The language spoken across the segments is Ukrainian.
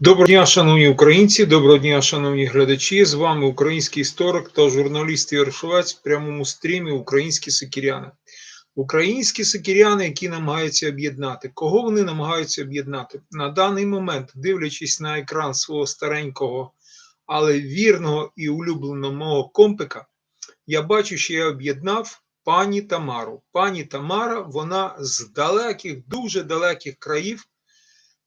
Доброго дня, шановні українці, доброго дня, шановні глядачі. З вами український історик та журналіст Ігор Шовець в прямому стрімі Українські сикіряни. Українські сикіряни, які намагаються об'єднати. Кого вони намагаються об'єднати? На даний момент, дивлячись на екран свого старенького, але вірного і улюбленого мого компика, я бачу, що я об'єднав пані Тамару. Пані Тамара, вона з далеких, дуже далеких країв.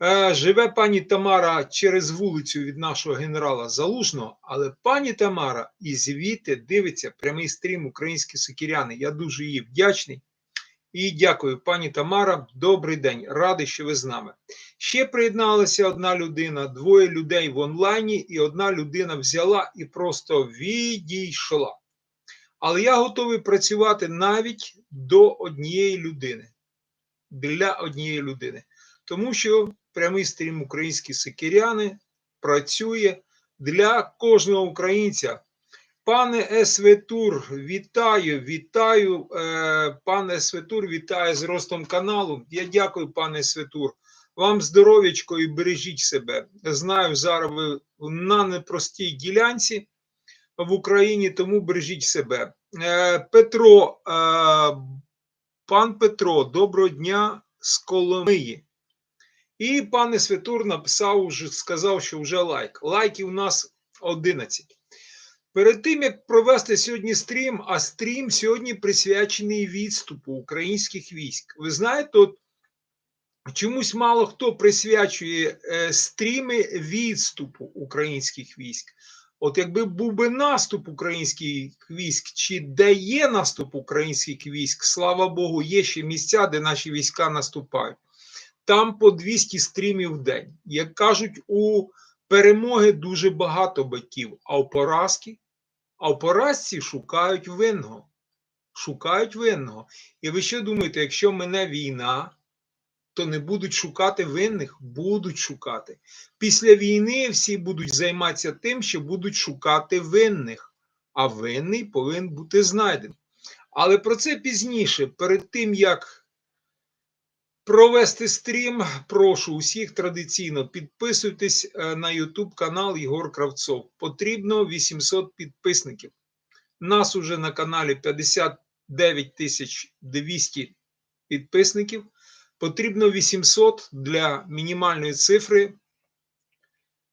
Е, Живе пані Тамара через вулицю від нашого генерала Залужного, але пані Тамара і звідти дивиться прямий стрім українські сокіряни. Я дуже їй вдячний. І дякую, пані Тамара. Добрий день, радий, що ви з нами. Ще приєдналася одна людина, двоє людей в онлайні, і одна людина взяла і просто відійшла. Але я готовий працювати навіть до однієї людини. Для однієї людини. Тому що прямий стрім українські сикіряни працює для кожного українця. Пане Светур, вітаю, вітаю. Е, Пане Светур, вітаю з ростом каналу. Я дякую, пане Светур. Вам здоров'ячко і бережіть себе. Знаю, зараз ви на непростій ділянці в Україні, тому бережіть себе. Е, Петро, е, пан Петро, доброго дня з Коломиї. І пане Святур написав, сказав, що вже лайк. Лайків у нас 11. Перед тим, як провести сьогодні стрім, а стрім сьогодні присвячений відступу українських військ. Ви знаєте, от чомусь мало хто присвячує е, стріми відступу українських військ. От якби був би наступ українських військ, чи де є наступ українських військ, слава Богу, є ще місця, де наші війська наступають там по 200 стрімів в день. Як кажуть, у перемоги дуже багато батьків, а у поразки, а у поразці шукають винного. Шукають винного. І ви що думаєте, якщо мене війна, то не будуть шукати винних, будуть шукати. Після війни всі будуть займатися тим, що будуть шукати винних, а винний повинен бути знайдений. Але про це пізніше, перед тим як провести стрім. Прошу усіх традиційно підписуйтесь е, на YouTube канал Єгор Кравцов. Потрібно 800 підписників. Нас уже на каналі 59 тисяч 200 підписників. Потрібно 800 для мінімальної цифри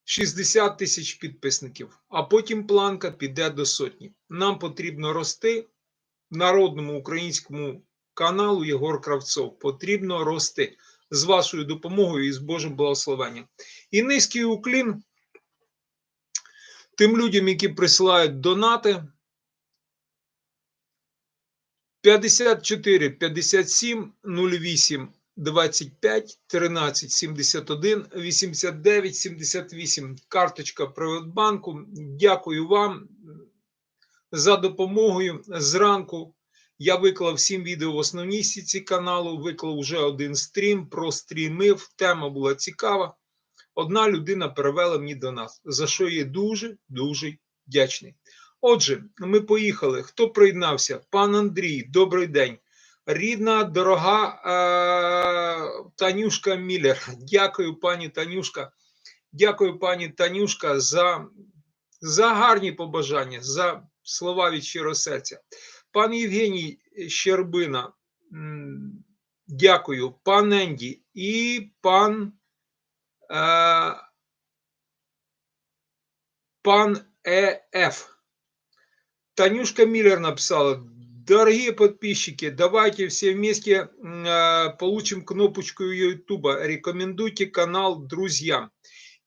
60 тисяч підписників, а потім планка піде до сотні. Нам потрібно рости народному українському каналу Єгор Кравцов. Потрібно рости з вашою допомогою і з Божим благословенням. І низький уклін тим людям, які присилають донати. 54 57 08 25 13 71 89 78. Карточка Приватбанку. Дякую вам за допомогою зранку. Я виклав всім відео в основній сіці каналу, виклав вже один стрім, прострімив, тема була цікава. Одна людина перевела мені до нас, за що я дуже-дуже вдячний. Отже, ми поїхали. Хто приєднався? Пан Андрій, добрий день. Рідна, дорога е- Танюшка Міллер. Дякую, пані Танюшка. Дякую, пані Танюшка, за, за гарні побажання, за слова від щирого серця. Пан Євгеній Щербина, дякую, пан Енді і пан е, пан ЕФ. Танюшка Миллер написала, дорогие подписчики, давайте все вместе э, получим кнопочку Ютуба. Рекомендуйте канал друзьям.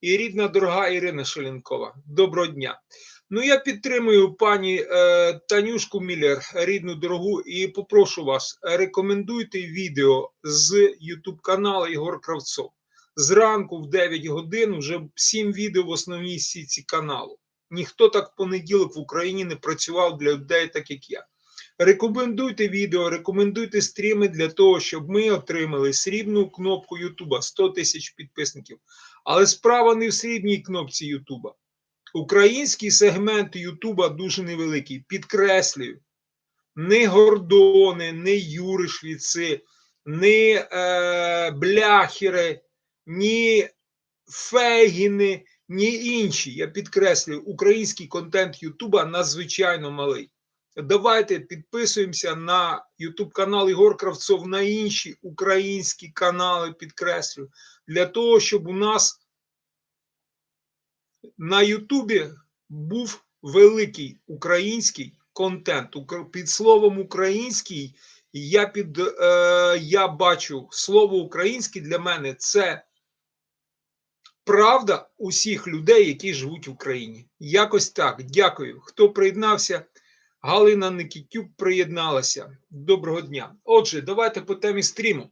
І рідна дорога Ірина Шеленкова. Доброго дня. Ну, я підтримую пані е, Танюшку Міллер, рідну дорогу, і попрошу вас, рекомендуйте відео з YouTube каналу Ігор Кравцов. Зранку в 9 годин вже 7 відео в основній сітці каналу. Ніхто так в понеділок в Україні не працював для людей, так як я. Рекомендуйте відео, рекомендуйте стріми для того, щоб ми отримали срібну кнопку Ютуба 100 тисяч підписників. Але справа не в срібній кнопці Ютуба. Український сегмент Ютуба дуже невеликий. Підкреслюю, не гордони, не юришвіци, не е, бляхери, ні Фейгіни, ні інші. Я підкреслюю, український контент Ютуба надзвичайно малий. Давайте підписуємося на Ютуб канал Ігор Кравцов, на інші українські канали, підкреслюю, для того, щоб у нас на Ютубі був великий український контент. Під словом український я під е, я бачу слово український для мене це правда усіх людей, які живуть в Україні. Якось так. Дякую. Хто приєднався? Галина Никітюк приєдналася. Доброго дня. Отже, давайте по темі стріму.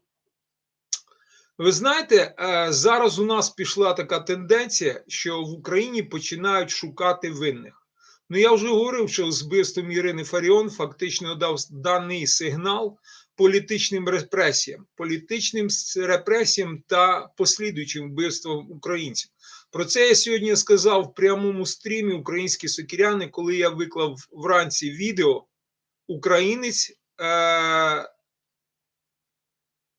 Ви знаєте, е, зараз у нас пішла така тенденція, що в Україні починають шукати винних. Ну я вже говорив, що з вбивством Ірини Фаріон фактично дав даний сигнал політичним репресіям, політичним репресіям та послідуючим вбивствам українців. Про це я сьогодні сказав в прямому стрімі українські сокіряни, коли я виклав вранці відео Українець е-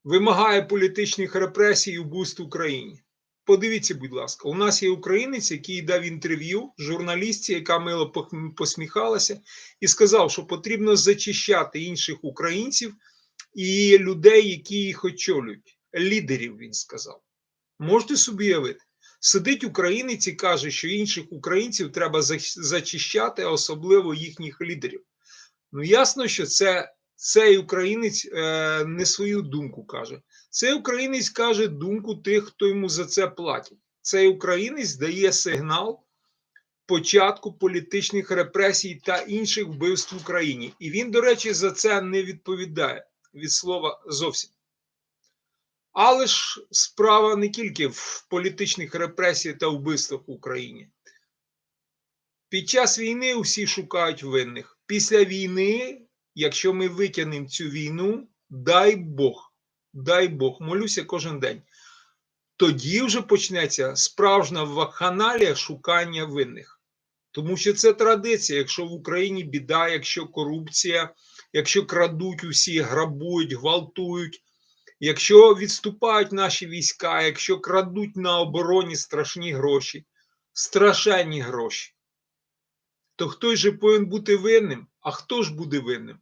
вимагає політичних репресій і вбивств в Україні. Подивіться, будь ласка, у нас є українець, який дав інтерв'ю журналістці, яка мило посміхалася, і сказав, що потрібно зачищати інших українців і людей, які їх очолюють. Лідерів він сказав. Можете собі уявити? Сидить українець і каже, що інших українців треба зачищати, особливо їхніх лідерів. Ну ясно, що це цей українець е, не свою думку каже. Цей українець каже думку тих, хто йому за це платить. Цей українець дає сигнал початку політичних репресій та інших вбивств в Україні. І він, до речі, за це не відповідає від слова зовсім. Але ж справа не тільки в політичних репресіях та вбивствах в Україні. Під час війни усі шукають винних. Після війни, якщо ми витягнемо цю війну, дай Бог, дай Бог, молюся кожен день. Тоді вже почнеться справжня вакханалія шукання винних. Тому що це традиція. Якщо в Україні біда, якщо корупція, якщо крадуть усі, грабують, гвалтують, якщо відступають наші війська, якщо крадуть на обороні страшні гроші, страшенні гроші, то хтось же повинен бути винним. А хто ж буде винним?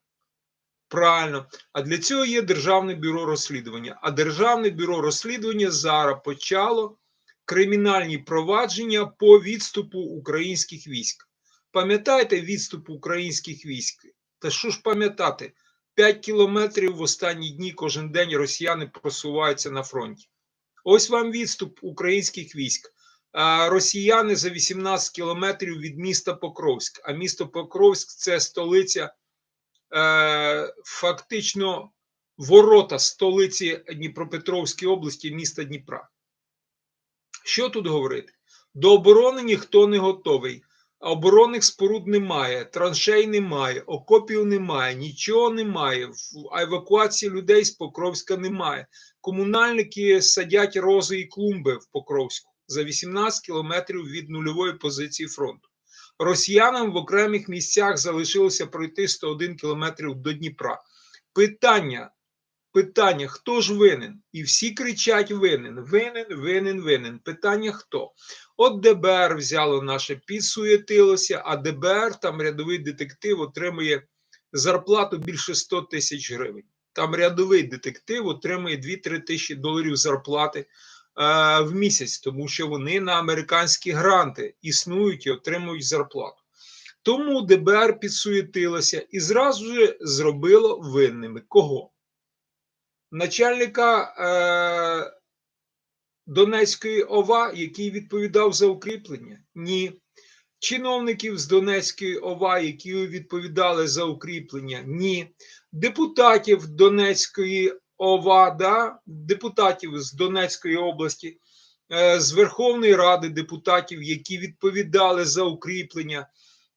Правильно. А для цього є Державне бюро розслідування. А Державне бюро розслідування зараз почало кримінальні провадження по відступу українських військ. Пам'ятаєте відступ українських військ? Та що ж пам'ятати? 5 кілометрів в останні дні кожен день росіяни просуваються на фронті. Ось вам відступ українських військ. Росіяни за 18 кілометрів від міста Покровськ. А місто Покровськ це столиця, фактично ворота столиці Дніпропетровської області, міста Дніпра. Що тут говорити? До оборони ніхто не готовий. Оборонних споруд немає, траншей немає, окопів немає, нічого немає. евакуації людей з Покровська немає. Комунальники садять рози і клумби в Покровську за 18 кілометрів від нульової позиції фронту. Росіянам в окремих місцях залишилося пройти 101 кілометрів до Дніпра. Питання, питання, хто ж винен? І всі кричать винен, винен, винен, винен. Питання хто? От ДБР взяло наше, підсуєтилося, а ДБР, там рядовий детектив, отримує зарплату більше 100 тисяч гривень. Там рядовий детектив отримує 2-3 тисячі доларів зарплати в місяць, тому що вони на американські гранти існують і отримують зарплату. Тому ДБР підсуєтилося і зразу ж зробило винними. Кого? Начальника е, Донецької ОВА, який відповідав за укріплення? Ні. Чиновників з Донецької ОВА, які відповідали за укріплення? Ні. Депутатів Донецької ОВА, да? депутатів з Донецької області, е, з Верховної Ради депутатів, які відповідали за укріплення,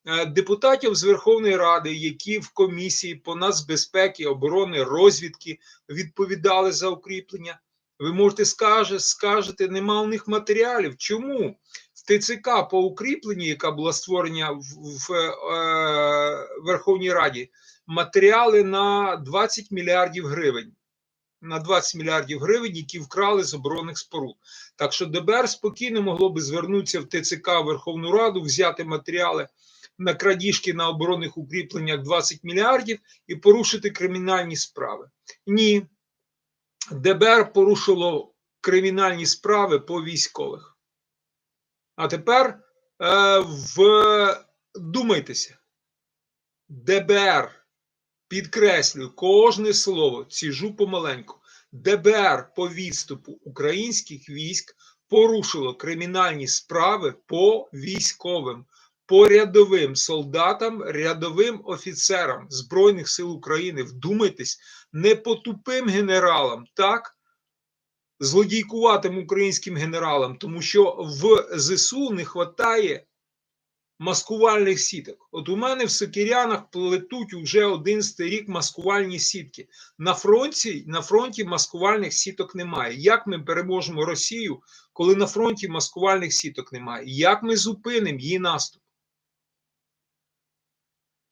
е, депутатів з Верховної Ради, які в комісії по нацбезпеки, оборони, розвідки відповідали за укріплення. Ви можете скаже, скажете, нема у них матеріалів. Чому? В ТЦК по укріпленню, яка була створена в, в е, Верховній Раді, матеріали на 20 мільярдів гривень. На 20 мільярдів гривень, які вкрали з оборонних споруд. Так що ДБР спокійно могло би звернутися в ТЦК Верховну Раду, взяти матеріали на крадіжки на оборонних укріпленнях 20 мільярдів і порушити кримінальні справи. Ні, ДБР порушило кримінальні справи по військових. А тепер е, вдумайтеся, ДБР, підкреслюю кожне слово, ціжу помаленьку. ДБР по відступу українських військ порушило кримінальні справи по військовим, по рядовим солдатам, рядовим офіцерам Збройних сил України. Вдумайтесь, не по тупим генералам, так? Злодійкуватим українським генералам, тому що в ЗСУ не вистачає маскувальних сіток. От у мене в Сокирянах плетуть уже 11 рік маскувальні сітки. На фронті, на фронті маскувальних сіток немає. Як ми переможемо Росію, коли на фронті маскувальних сіток немає? Як ми зупинимо її наступ?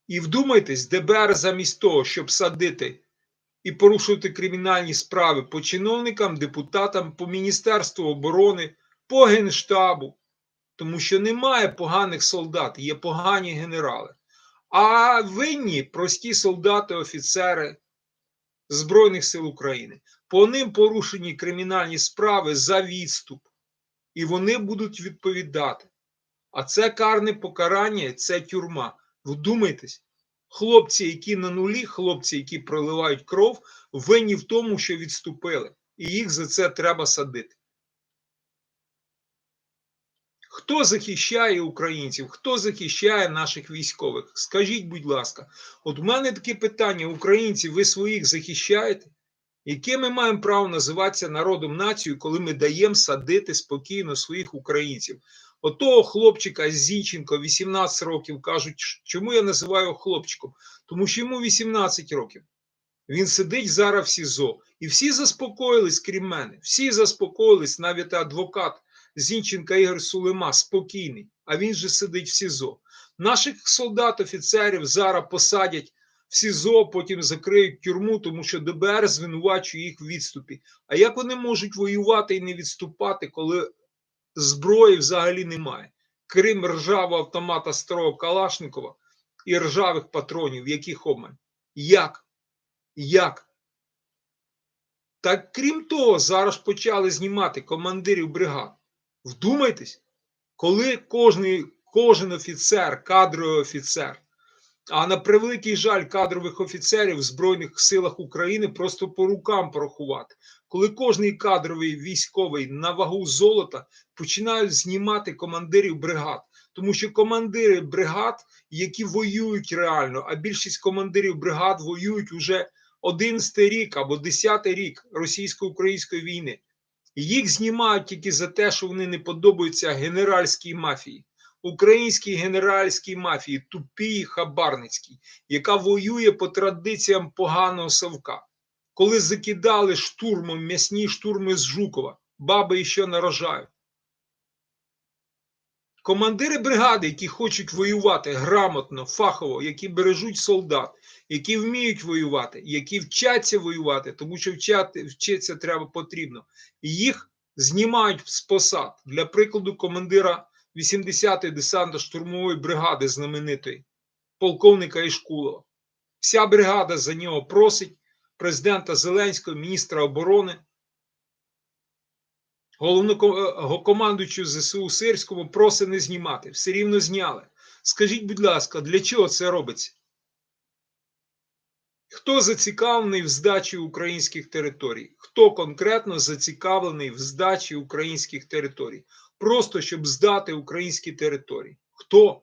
І вдумайтесь, ДБР замість того, щоб садити і порушувати кримінальні справи по чиновникам, депутатам, по Міністерству оборони, по Генштабу, тому що немає поганих солдат, є погані генерали. А винні прості солдати, офіцери Збройних сил України. По ним порушені кримінальні справи за відступ, і вони будуть відповідати. А це карне покарання, це тюрма. Вдумайтесь, хлопці, які на нулі, хлопці, які проливають кров, винні в тому, що відступили, і їх за це треба садити. Хто захищає українців? Хто захищає наших військових? Скажіть, будь ласка, от у мене таке питання: українці, ви своїх захищаєте? Яке ми маємо право називатися народом нацією, коли ми даємо садити спокійно своїх українців? Отого хлопчика Зінченко, 18 років, кажуть, чому я називаю хлопчиком? Тому що йому 18 років. Він сидить зараз в СІЗО. І всі заспокоїлись, крім мене. Всі заспокоїлись, навіть адвокат Зінченка Ігор Сулема спокійний, а він же сидить в СІЗО. Наших солдат, офіцерів зараз посадять в СІЗО, потім закриють тюрму, тому що ДБР звинувачує їх в відступі. А як вони можуть воювати і не відступати, коли зброї взагалі немає? Крім ржавого автомата старого Калашникова і ржавих патронів, яких обмаль? Як? Як? Так крім того, зараз почали знімати командирів бригад. Вдумайтесь, коли кожний, кожен офіцер, кадровий офіцер, а на превеликий жаль кадрових офіцерів в Збройних силах України просто по рукам порахувати, коли кожний кадровий військовий на вагу золота починають знімати командирів бригад, тому що командири бригад, які воюють реально, а більшість командирів бригад воюють уже 11 рік або 10 рік російсько-української війни. Їх знімають тільки за те, що вони не подобаються генеральській мафії, українській генеральській мафії, тупій хабарницькій, яка воює по традиціям поганого совка. Коли закидали штурмом м'ясні штурми з Жукова, баби ще нарожають. Командири бригади, які хочуть воювати грамотно, фахово, які бережуть солдат, які вміють воювати, які вчаться воювати, тому що вчати, вчитися треба потрібно. Їх знімають з посад. Для прикладу, командира 80-ї десантно-штурмової бригади знаменитої, полковника Ішкулова. Вся бригада за нього просить президента Зеленського, міністра оборони, головнокомандуючу ЗСУ Сирському просить не знімати. Все рівно зняли. Скажіть, будь ласка, для чого це робиться? Хто зацікавлений в здачі українських територій? Хто конкретно зацікавлений в здачі українських територій? Просто щоб здати українські території. Хто?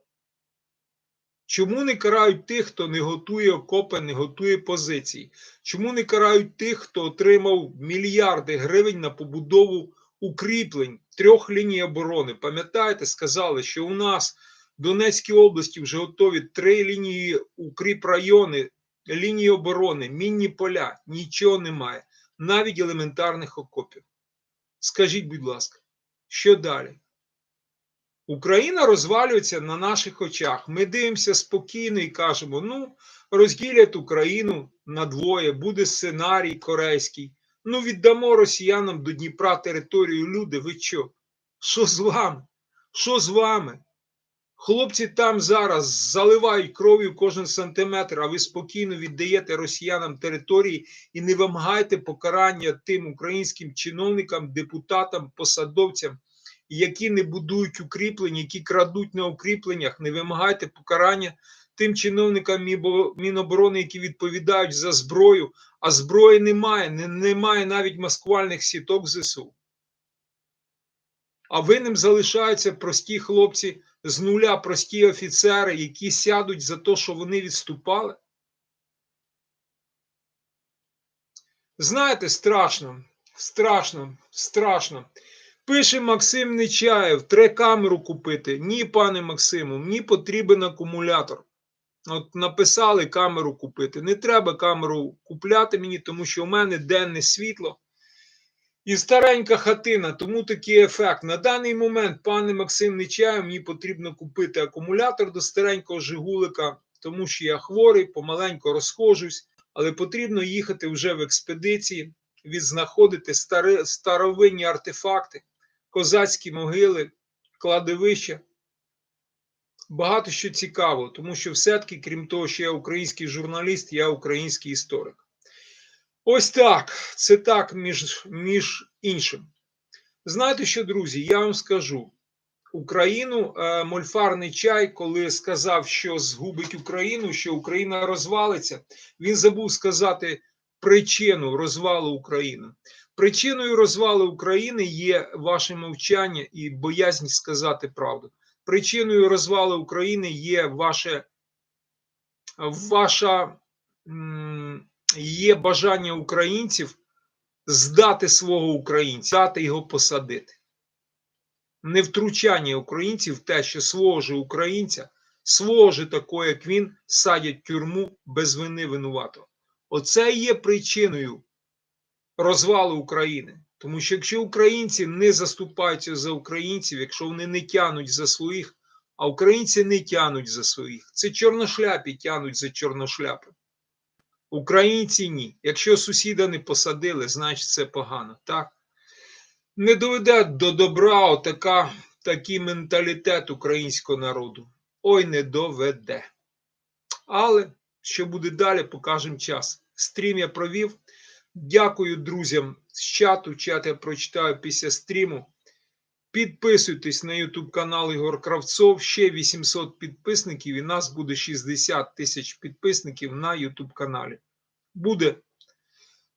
Чому не карають тих, хто не готує окопи, не готує позиції? Чому не карають тих, хто отримав мільярди гривень на побудову укріплень трьох ліній оборони? Пам'ятаєте, сказали, що у нас в Донецькій області вже готові три лінії укріп райони лінії оборони, мінні поля, нічого немає, навіть елементарних окопів. Скажіть, будь ласка, що далі? Україна розвалюється на наших очах. Ми дивимося спокійно і кажемо: ну, розділять Україну на двоє, буде сценарій корейський. Ну, віддамо росіянам до Дніпра територію люди. Ви що? Що з вами? Що з вами? Хлопці там зараз заливають кров'ю кожен сантиметр, а ви спокійно віддаєте росіянам території і не вимагаєте покарання тим українським чиновникам, депутатам, посадовцям, які не будують укріплень, які крадуть на укріпленнях, не вимагайте покарання тим чиновникам Міноборони, які відповідають за зброю, а зброї немає, немає навіть маскувальних сіток ЗСУ. А винним залишаються прості хлопці з нуля, прості офіцери, які сядуть за те, що вони відступали. Знаєте, страшно, страшно, страшно. Пише Максим Нечаєв, треба камеру купити. Ні, пане Максиму, мені потрібен акумулятор. От написали камеру купити. Не треба камеру купляти мені, тому що у мене денне світло і старенька хатина, тому такий ефект. На даний момент, пане Максим Нечаєв, мені потрібно купити акумулятор до старенького Жигулика, тому що я хворий, помаленько розхожусь, але потрібно їхати вже в експедиції, відзнаходити старовинні артефакти, козацькі могили, кладовища. Багато що цікаво, тому що все-таки, крім того, що я український журналіст, я український історик. Ось так. Це так між, між іншим. Знаєте що, друзі, я вам скажу. Україну е, мольфарний чай, коли сказав, що згубить Україну, що Україна розвалиться, він забув сказати причину розвалу України. Причиною розвалу України є ваше мовчання і боязнь сказати правду. Причиною розвалу України є ваше, ваша є бажання українців здати свого українця, дати його посадити. Не втручання українців в те, що свого ж українця, свого ж такого, як він, садять в тюрму без вини винуватого. Оце є причиною розвалу України. Тому що якщо українці не заступаються за українців, якщо вони не тянуть за своїх, а українці не тянуть за своїх, це чорношляпі тянуть за чорношляпи. Українці ні. Якщо сусіда не посадили, значить це погано. Так? Не доведе до добра отака, такий менталітет українського народу. Ой, не доведе. Але що буде далі, покажемо час. Стрім я провів. Дякую друзям з чату. Чат я прочитаю після стріму. Підписуйтесь на YouTube канал Ігор Кравцов. Ще 800 підписників, і нас буде 60 тисяч підписників на YouTube каналі. Буде,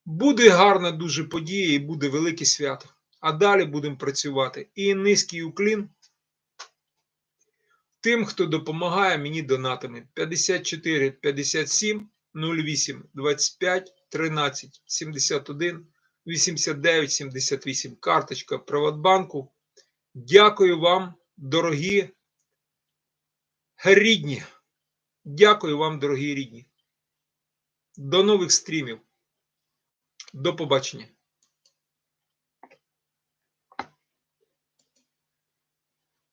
буде гарна дуже подія і буде велике свято. А далі будемо працювати. І низький уклін тим, хто допомагає мені донатами. 54 57 08 25 13 71 89 78. Карточка Приватбанку. Дякую вам, дорогі рідні. Дякую вам, дорогі рідні. До нових стрімів. До побачення.